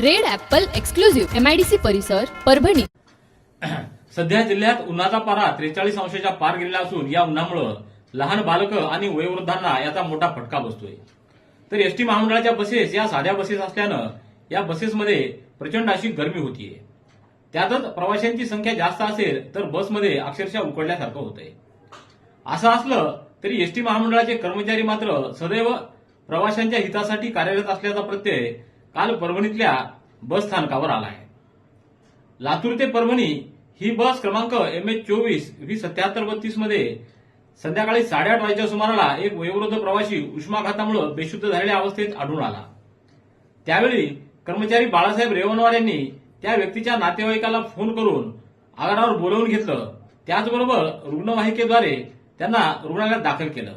Red apple exclusive MIDC परिसर परभणी. सध्या जिल्ह्यात उन्हाचा पारा त्रेचाळीस अंशाच्या पार गेलेला असून या उन्हामुळे लहान बालकं आणि वयोवृद्धांना याचा मोठा फटका बसतोय. तर एसटी महामंडळाच्या बसेस या साध्या बसेस असल्यानं या बसेसमध्ये प्रचंड अशी गर्मी होतीये. त्यातच प्रवाशांची संख्या जास्त असेल तर बसमध्ये अक्षरशः उकडल्यासारखं होतंय. असं असलं तरी एसटी महामंडळाचे कर्मचारी मात्र सदैव प्रवाशांच्या हितासाठी कार्यरत असल्याचा प्रत्यय काल परभणीतल्या बस स्थानकावर आला आहे. लातूर ते परभणी ही बस क्रमांक एम एच चोवीस व्ही सत्याहत्तर बत्तीसमध्ये संध्याकाळी साडेआठ वाजेच्या सुमाराला एक वयोवृद्ध प्रवासी उष्माघातामुळे बेशुद्ध झालेल्या अवस्थेत आढळून आला. त्यावेळी कर्मचारी बाळासाहेब रेवणवार यांनी त्या व्यक्तीच्या नातेवाईकाला फोन करून आगारावर बोलवून घेतलं. त्याचबरोबर रुग्णवाहिकेद्वारे त्यांना रुग्णालयात दाखल केलं.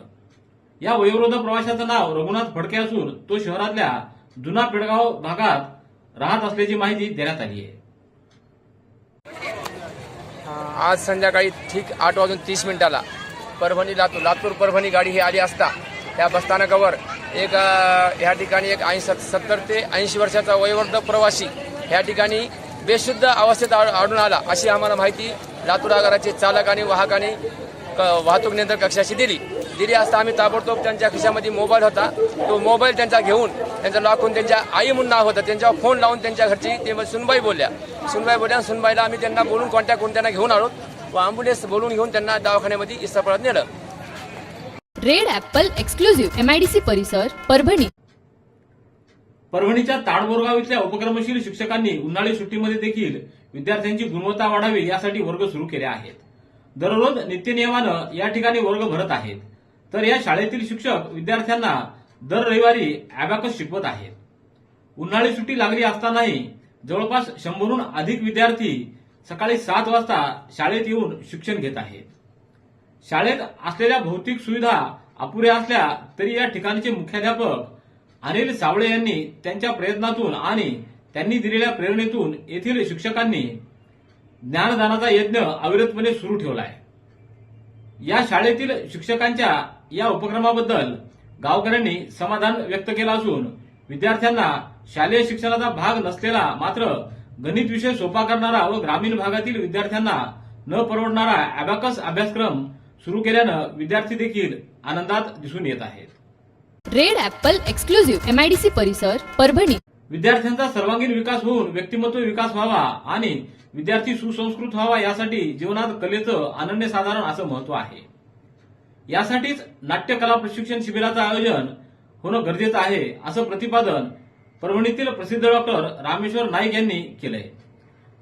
या वयोवृद्ध प्रवाशाचं नाव रघुनाथ फडके असून तो शहरातल्या जुना पेडगाव भागात राहत असल्याची माहिती देण्यात आली आहे. आज संध्याकाळी ठीक आठ वाजून तीस मिनिटाला परभणी लातूर लातूर परभणी गाडी ही आली असता. त्या बसस्थानकावर एक ह्या ठिकाणी एक ऐंशी सत्तर ते ऐंशी वर्षाचा वयोवर्धक प्रवासी ह्या ठिकाणी बेशुद्ध अवस्थेत आढळून आला अशी आम्हाला माहिती लातूर आगाराचे चालक आणि वाहकाने वाहतूक नियंत्रण कक्षाशी दिली. दिली असता आम्ही ताबडतोब त्यांच्या खिशामध्ये मोबाईल होता. तो मोबाईल त्यांचा घेऊन त्यांचा लॉकून त्यांच्या आई म्हणून नाव होतं. त्यांच्यावर फोन लावून त्यांच्या घरची ते सुनबाई बोलल्या. सुनबाई बोलल्या सुनबाईला आम्ही त्यांना बोलून कॉन्टॅक्ट करून त्यांना घेऊन आलो. व अँब्युलन्स बोलून घेऊन त्यांना दवाखान्यामध्ये इस्तापळात नेलं. रेड ऍपल एक्सक्लुझिव्ह एमआयडीसी परिसर परभणी. परभणीच्या ताडबोरगाव इथल्या उपक्रमशील शिक्षकांनी उन्हाळी सुट्टीमध्ये देखील विद्यार्थ्यांची गुणवत्ता वाढावी यासाठी वर्ग सुरू केले आहेत. दररोज नित्यनियमानं या ठिकाणी वर्ग भरत आहेत. तर या शाळेतील शिक्षक विद्यार्थ्यांना दर रविवारी अॅबॅकस शिकवत आहेत. उन्हाळी सुट्टी लागली असतानाही जवळपास शंभरहून अधिक विद्यार्थी सकाळी सात वाजता शाळेत येऊन शिक्षण घेत आहेत. शाळेत असलेल्या भौतिक सुविधा अपुऱ्या असल्या तरी या ठिकाणचे मुख्याध्यापक अनिल सावळे यांनी त्यांच्या प्रयत्नातून आणि त्यांनी दिलेल्या प्रेरणेतून येथील शिक्षकांनी ज्ञानदानाचा यज्ञ अविरतपणे सुरू ठेवला आहे. या शाळेतील शिक्षकांच्या या उपक्रमाबद्दल गावकऱ्यांनी समाधान व्यक्त केलं असून विद्यार्थ्यांना शालेय शिक्षणाचा भाग नसलेला मात्र गणित विषय सोपा करणारा व ग्रामीण भागातील विद्यार्थ्यांना न परवडणारा अॅबॅकस अभ्यासक्रम सुरू केल्यानं विद्यार्थी देखील आनंदात दिसून येत आहेत. रेड ऍपल एक्सक्लुझिव्ह एमआयडीसी परिसर परभणी. विद्यार्थ्यांचा सर्वांगीण विकास होऊन व्यक्तिमत्व विकास व्हावा आणि विद्यार्थी सुसंस्कृत व्हावा यासाठी जीवनात कलेचं अनन्यसाधारण असं महत्त्व आहे. यासाठीच नाट्यकला प्रशिक्षण शिबिराचं आयोजन होणं गरजेचं आहे असं प्रतिपादन परभणीतील प्रसिद्ध डॉक्टर रामेश्वर नाईक यांनी केलंय.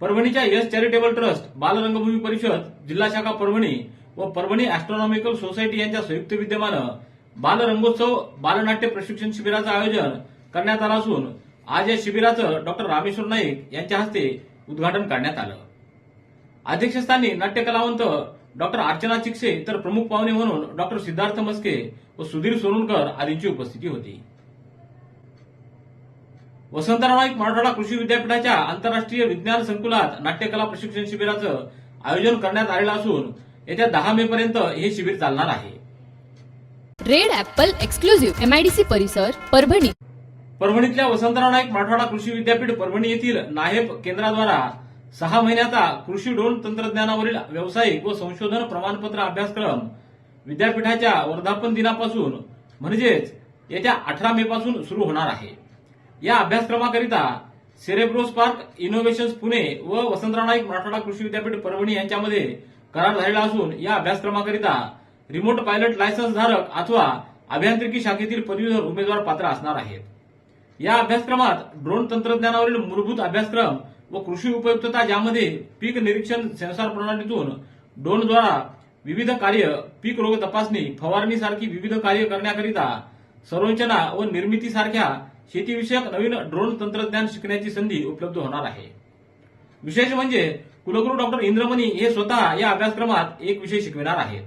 परभणीच्या यश चॅरिटेबल ट्रस्ट बालरंगभूमी परिषद जिल्हा शाखा परभणी व परभणी ऍस्ट्रॉनॉमिकल सोसायटी यांच्या संयुक्त विद्यमानं बालरंगोत्सव बालनाट्य प्रशिक्षण शिबिराचं आयोजन करण्यात आलं असून आज या शिबिराचं डॉक्टर रामेश्वर नाईक यांच्या हस्ते उद्घाटन करण्यात आलं. अध्यक्षस्थानी नाट्य कलावंत डॉक्टर अर्चना चिकसे तर प्रमुख पाहुणे म्हणून डॉक्टर सिद्धार्थ मस्के व सुधीर सोनूनकर आदींची उपस्थिती होती. वसंतराव नाईक मराठवाडा कृषी विद्यापीठाच्या आंतरराष्ट्रीय विज्ञान संकुलात नाट्यकला प्रशिक्षण शिबिराचं आयोजन करण्यात आलेलं असून येत्या दहा मे पर्यंत हे शिबिर चालणार आहे. रेड ऍपल एक्सक्लुझिव्ह एमआयडीसी परिसर परभणी. परभणीतल्या वसंतराव नाईक मराठवाडा कृषी विद्यापीठ परभणी येथील नाहेब केंद्राद्वारा सहा महिन्याचा कृषी ड्रोन तंत्रज्ञानावरील व्यावसायिक व संशोधन प्रमाणपत्र अभ्यासक्रम विद्यापीठाच्या वर्धापन दिनापासून म्हणजेच येत्या अठरा मे पासून सुरू होणार आहे. या अभ्यासक्रमाकरिता सेरेब्रोस पार्क इनोव्हेशन्स पुणे व वसंतराव नाईक मराठवाडा कृषी विद्यापीठ परभणी यांच्यामध्ये करार झालेला असून या अभ्यासक्रमाकरिता रिमोट पायलट लायसन्स धारक अथवा अभियांत्रिकी शाखेतील पदवीधर उमेदवार पात्र असणार आहेत. या अभ्यासक्रमात ड्रोन तंत्रज्ञानावरील मूलभूत अभ्यासक्रम व कृषी उपयुक्तता ज्यामध्ये पीक निरीक्षण सेन्सॉर प्रणालीतून ड्रोनद्वारा विविध कार्य पीक रोग तपासणी फवारणी सारखी विविध कार्य करण्याकरिता संरचना व निर्मिती सारख्या शेतीविषयक नवीन ड्रोन तंत्रज्ञान शिकण्याची संधी उपलब्ध होणार आहे. विशेष म्हणजे कुलगुरू डॉक्टर इंद्रमणी हे स्वतः या अभ्यासक्रमात एक विषय शिकविणार आहेत.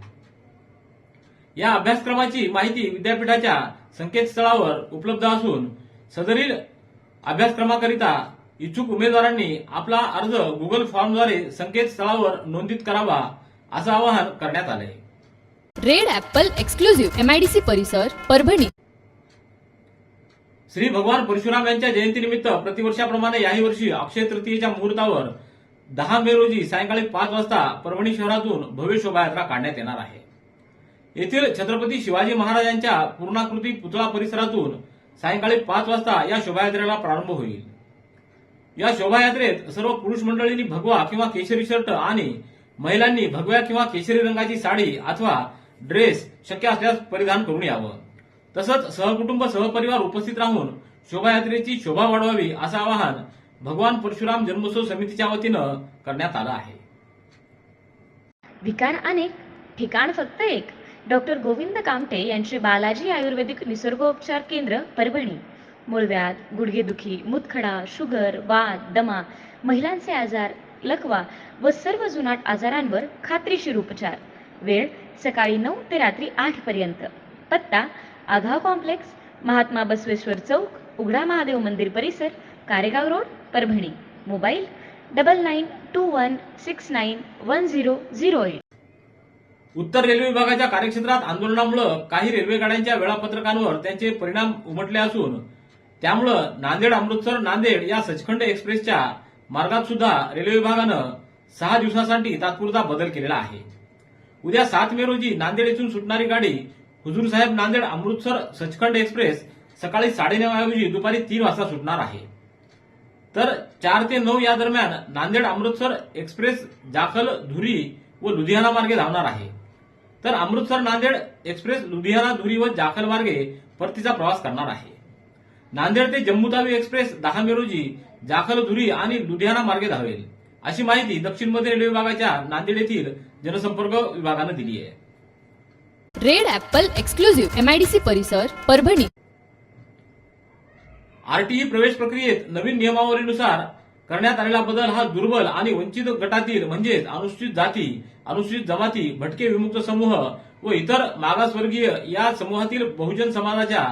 या अभ्यासक्रमाची माहिती विद्यापीठाच्या संकेतस्थळावर उपलब्ध असून सदरील अभ्यासक्रमाकरिता इच्छुक उमेदवारांनी आपला अर्ज गुगल फॉर्मद्वारे संकेतस्थळावर नोंदित करावा असं आवाहन करण्यात आलं आहे रेड ॲपल एक्सक्लुझिव्ह एमआयडीसी परिसर परभणी. श्री भगवान परशुराम यांच्या जयंतीनिमित्त प्रतिवर्षाप्रमाणे याही वर्षी अक्षय तृतीयेच्या मुहूर्तावर दहा मे रोजी सायंकाळी पाच वाजता परभणी शहरातून भव्य शोभायात्रा काढण्यात येणार आहे. येथील छत्रपती शिवाजी महाराजांच्या पूर्णाकृती पुतळा परिसरातून सायंकाळी पाच वाजता या शोभायात्रेला प्रारंभ होईल. या शोभायात्रेत सर्व पुरुष मंडळींनी भगवा किंवा केशरी शर्ट आणि महिलांनी भगव्या किंवा केशरी रंगाची साडी अथवा ड्रेस शक्य असल्यास परिधान करून यावं. तसंच सहकुटुंब सहपरिवार उपस्थित राहून शोभायात्रेची शोभा वाढवावी असं आवाहन भगवान परशुराम जन्मोत्सव समितीच्या वतीनं करण्यात आलं आहे. विकार अनेक ठिकाण फक्त एक. डॉक्टर गोविंद कामटे यांचे बालाजी आयुर्वेदिक निसर्गोपचार केंद्र परभणी. मूळव्याध गुडघेदुखी मुतखडा शुगर वात दमा महिलांचे आजार लकवा व सर्व जुनाट आजारांवर खात्रीशीर उपचार. वेळ सकाळी नऊ ते रात्री आठ पर्यंत. पत्ता आघाव कॉम्प्लेक्स महात्मा बसवेश्वर चौक उघडा महादेव मंदिर परिसर Karegaon road Parbhani. Mobile double nine two one six nine one zero zero eight. उत्तर रेल्वे विभागाच्या कार्यक्षेत्रात आंदोलनामुळे काही रेल्वे गाड्यांच्या वेळापत्रकांवर त्यांचे परिणाम उमटले असून त्यामुळं नांदेड अमृतसर नांदेड या सचखंड एक्सप्रेसच्या मार्गात सुद्धा रेल्वे विभागानं सहा दिवसासाठी तात्पुरता बदल केलेला आहे. उद्या सात मे रोजी नांदेड येथून सुटणारी गाडी हुजूर साहेब नांदेड अमृतसर सचखंड एक्सप्रेस सकाळी साडेनऊ ऐवजी दुपारी तीन वाजता सुटणार आहे. तर चार ते नऊ या दरम्यान नांदेड अमृतसर एक्सप्रेस जाखल धुरी व लुधियाना मार्गे धावणार आहे. तर अमृतसर नांदेड एक्सप्रेस लुधियाना धुरी व जाखल मार्गे परतीचा प्रवास करणार आहे. नांदेड ते जम्मूतावी एक्सप्रेस दहा मे रोजी जाखल धुरी आणि लुधियाना मार्गे धावेल. अशी माहिती दक्षिण मध्य रेल्वे विभागाच्या नांदेड येथील जनसंपर्क विभागानं दिली आहे. रेड ॲपल एक्सक्लुझिव्ह एमआयडीसी परिसर परभणी. आरटीई प्रवेश प्रक्रियेत नवीन नियमावलीनुसार करण्यात आलेला बदल हा दुर्बल आणि वंचित गटातील म्हणजेच अनुसूचित जाती अनुसूचित जमाती भटके विमुक्त समूह व इतर मागासवर्गीय या समूहातील बहुजन समाजाच्या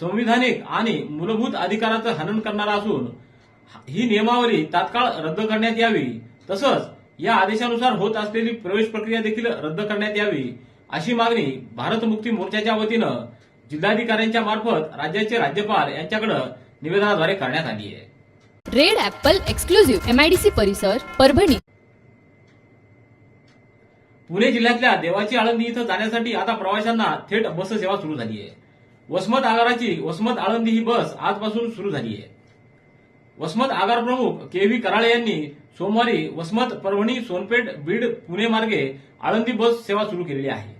संविधानिक आणि मूलभूत अधिकाराचं हनन करणारा असून ही नियमावली तात्काळ रद्द करण्यात यावी. तसंच या आदेशानुसार होत असलेली प्रवेश प्रक्रिया देखील रद्द करण्यात यावी अशी मागणी भारत मुक्ती मोर्चाच्या वतीनं जिल्हाधिकाऱ्यांच्या मार्फत राज्याचे राज्यपाल यांच्याकडे निवेदनाद्वारे करण्यात आली आहे. रेड ॲपल एक्सक्लुझिव्ह एमआयडीसी परिसर परभणी. पुणे जिल्ह्यातल्या देवाची आळंदी इथं जाण्यासाठी आता प्रवाशांना थेट बस सेवा सुरू झाली आहे. वसमत आगाराची वसमत आळंदी ही बस आजपासून सुरू झाली आहे. वसमत आगार प्रमुख के व्ही कराळे यांनी सोमवारी वसमत परभणी सोनपेठ बीड पुणे मार्गे आळंदी बस सेवा सुरू केलेली आहे.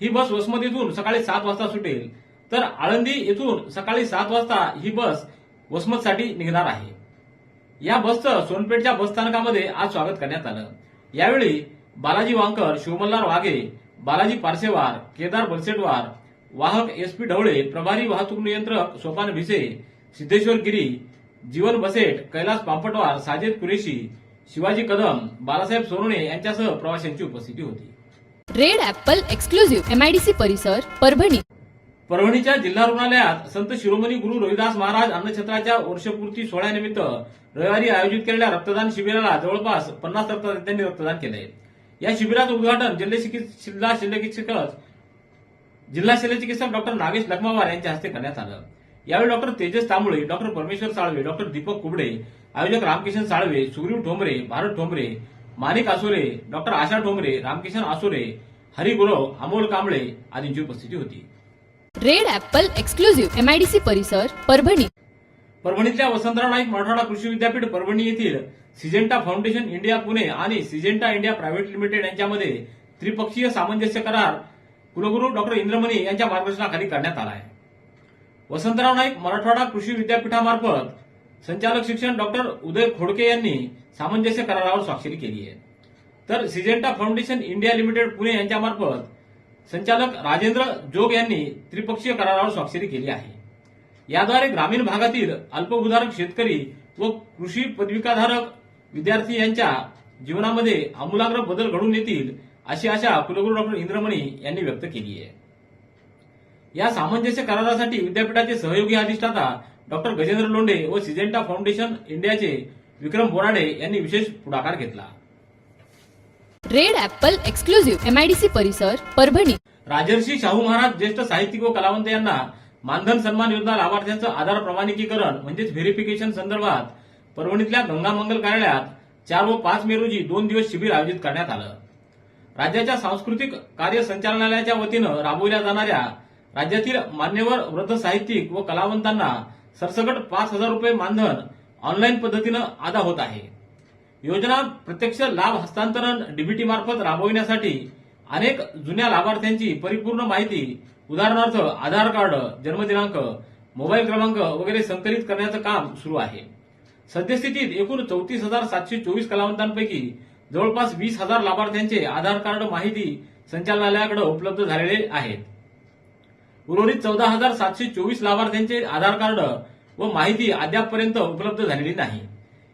ही बस वसमत येथून सकाळी सात वाजता सुटेल. तर आळंदी येथून सकाळी सात वाजता ही बस वसमतसाठी निघणार आहे. या बसचं सोनपेठच्या बसस्थानकामध्ये आज स्वागत करण्यात आलं. यावेळी बालाजी वांकर शिवमल्हार वाघे बालाजी पारसेवार केदार बलसेटवार वाहक एस पी ढवळे प्रभारी वाहतूक नियंत्रक सोपान भिसे सिद्धेश्वर गिरी जीवन बसेट कैलास पांपटवार साजिद कुरेशी शिवाजी कदम बालासाहेब सोनवणे यांच्यासह प्रवाशांची उपस्थिती होती. रेड ॲपल एक्सक्लुझिव्ह एमआयडीसी परिसर परभणी. परभणीच्या जिल्हा रुग्णालयात संत शिरोमणी गुरु रविदास महाराज अन्नछत्राच्या वर्षपूर्ती सोहळ्यानिमित्त रविवारी आयोजित केलेल्या रक्तदान शिबिराला जवळपास पन्नास रक्तदात्यांनी रक्तदान केलंय. या शिबिराचं उद्घाटन जिल्हा जिल्हा शल्यचिकित्सक जिल्हा शल्यचिकित्सक डॉक्टर नागेश लखमावार यांच्या हस्ते करण्यात आलं. यावेळी डॉक्टर तेजस तांबळे डॉक्टर परमेश्वर साळवे डॉक्टर दीपक कुबडे आयोजक रामकिशन साळवे सुग्रीव ठोंबरे भारत ठोंबरे माणिक आसोरे डॉक्टर आशा ठोंबरे रामकिशन आसोरे हरी गुरव अमोल कांबळे आदींची उपस्थिती होती. रेड ॲपल एक्सक्लुझिव्ह एमआयडीसी परिसर परभणी. परभणीतल्या वसंतराव नाईक मराठवाडा कृषी विद्यापीठ परभणी येथील सिजेंटा फाउंडेशन इंडिया पुणे आणि सिजेंटा इंडिया प्रायव्हेट लिमिटेड यांच्यामध्ये त्रिपक्षीय सामंजस्य करार कुलगुरू डॉक्टर इंद्रमणी यांच्या मार्गदर्शनाखाली करण्यात आला आहे. वसंतराव नाईक मराठवाडा कृषी विद्यापीठामार्फत संचालक शिक्षण डॉक्टर उदय खोडके यांनी सामंजस्य करारावर स्वाक्षरी केली आहे. तर Syngenta foundation India limited Pune यांच्यामार्फत संचालक राजेंद्र जोग यांनी त्रिपक्षीय करारावर स्वाक्षरी केली आहे. याद्वारे ग्रामीण भागातील अल्पभूधारक शेतकरी व कृषी पदविकाधारक विद्यार्थी यांच्या जीवनामध्ये आमूलाग्र बदल घडून येतील अशी आशा कुलगुरू डॉक्टर इंद्रमणी यांनी व्यक्त केली आहे. या सामंजस्य करारासाठी विद्यापीठाचे सहयोगी अधिष्ठाता डॉक्टर गजेंद्र लोंढे व सिजेंटा फाउंडेशन इंडियाचे विक्रम बोराडे यांनी विशेष पुढाकार घेतला. रेड ऍपल एक्सक्लुझिव्ह एमआयडीसी परिसर परभणी. राजर्षी शाहू महाराज ज्येष्ठ साहित्यिक व कलावंत यांना मानधन सन्मान योजना लाभार्थ्यांचं आधार प्रमाणिकीकरण म्हणजेच व्हेरिफिकेशन संदर्भात परभणीतल्या गंगामंगल कार्यालयात चार व पाच मे रोजी दोन दिवस शिबिर आयोजित करण्यात आलं. राज्याच्या सांस्कृतिक कार्य संचालनालयाच्या वतीनं राबवल्या जाणाऱ्या राज्यातील मान्यवर वृद्ध साहित्यिक व कलावंतांना सरसकट पाच हजार रुपये मानधन ऑनलाईन पद्धतीनं अदा होत आहे. योजना प्रत्यक्ष लाभ हस्तांतरण डीबीटी मार्फत राबविण्यासाठी अनेक जुन्या लाभार्थ्यांची परिपूर्ण माहिती उदाहरणार्थ आधार कार्ड जन्मदिनांक मोबाईल क्रमांक वगैरे संकलित करण्याचं काम सुरू आहे. सद्यस्थितीत एकूण चौतीस हजार सातशे चोवीस कलावंतांपैकी जवळपास वीस हजार लाभार्थ्यांचे आधार कार्ड माहिती संचालनालयाकडे उपलब्ध झालेले आहेत. उर्वरित चौदा हजार सातशे चोवीस लाभार्थ्यांचे आधार कार्ड व माहिती अद्यापपर्यंत उपलब्ध झालेली नाही.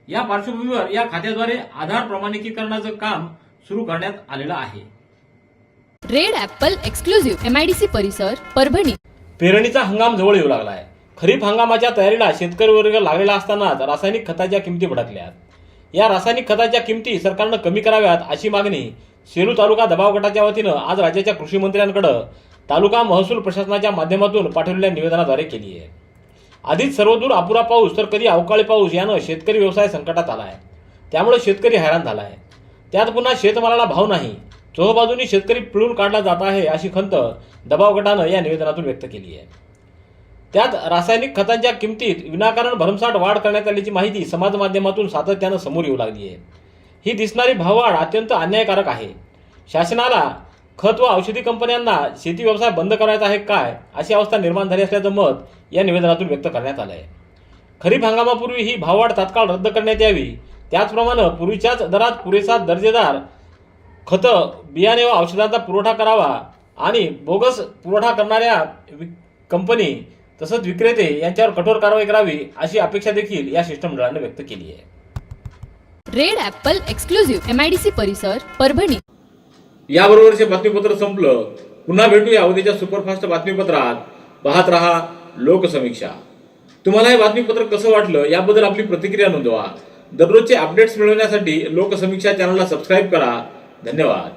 या पार्श्वभूमीवर या खात्याद्वारे आधार प्रमाणिकीकरणाचं काम सुरू करण्यात आलेलं आहे. रेड ऍपल एक्सक्लुझिव्ह एमआयडीसी परिसर परभणी. पेरणीचा हंगाम जवळ येऊ लागलाय. खरीप हंगामाच्या तयारीला शेतकरी वर्ग लागलेला असतानाच रासायनिक खताच्या किमती भडकल्यात. या रासायनिक खताच्या किमती सरकारनं कमी कराव्यात अशी मागणी सेलू तालुका दबाव गटाच्या वतीनं आज राज्याच्या कृषी मंत्र्यांकडे तालुका महसूल प्रशासनाच्या माध्यमातून पाठवलेल्या निवेदनाद्वारे केली आहे. आधीच सर्वदूर अपुरा पाऊस तर कधी अवकाळी पाऊस यानं शेतकरी व्यवसाय संकटात आला आहे त्यामुळे शेतकरी हैराण झाला आहे त्यात पुन्हा शेतमालाला भाव नाही. चोहबाजूनी शेतकरी पिळून काढला जात आहे अशी खंत दबाव गटानं या निवेदनातून व्यक्त केली आहे. त्यात रासायनिक खतांच्या किमतीत विनाकारण भरमसाठ वाढ करण्यात आल्याची माहिती समाज माध्यमातून सातत्यानं समोर येऊ लागली आहे. ही दिसणारी भाववाढ अत्यंत अन्यायकारक आहे. शासनाला खत व औषधी कंपन्यांना शेती व्यवसाय बंद करायचा आहे काय अशी अवस्था निर्माण झाली असल्याचं मत या निवेदनातून व्यक्त करण्यात आलं आहे खरीप हंगामापूर्वी ही भाववाढ तात्काळ रद्द करण्यात यावी. त्याचप्रमाणे पूर्वीच्याच दरात पुरेसा दर्जेदार खतं बियाणे व औषधांचा पुरवठा करावा आणि बोगस पुरवठा करणाऱ्या कंपनी तसंच विक्रेते यांच्यावर कठोर कारवाई करावी अशी अपेक्षा देखील या शिष्टमंडळानं व्यक्त केली आहे. रेड ऍपल एक्सक्लुझिव्ह एमआयडीसी परिसर परभणी. याबरोबरचे बातमीपत्र संपलं पुन्हा भेटूया उद्याच्या सुपरफास्ट बातमीपत्रात. पाहत रहा लोकसमीक्षा. तुम्हाला हे बातमीपत्र कसं वाटलं याबद्दल आपली प्रतिक्रिया नोंदवा. दररोजचे अपडेट्स मिळवण्यासाठी लोकसमीक्षा चॅनलला सबस्क्राईब करा. धन्यवाद.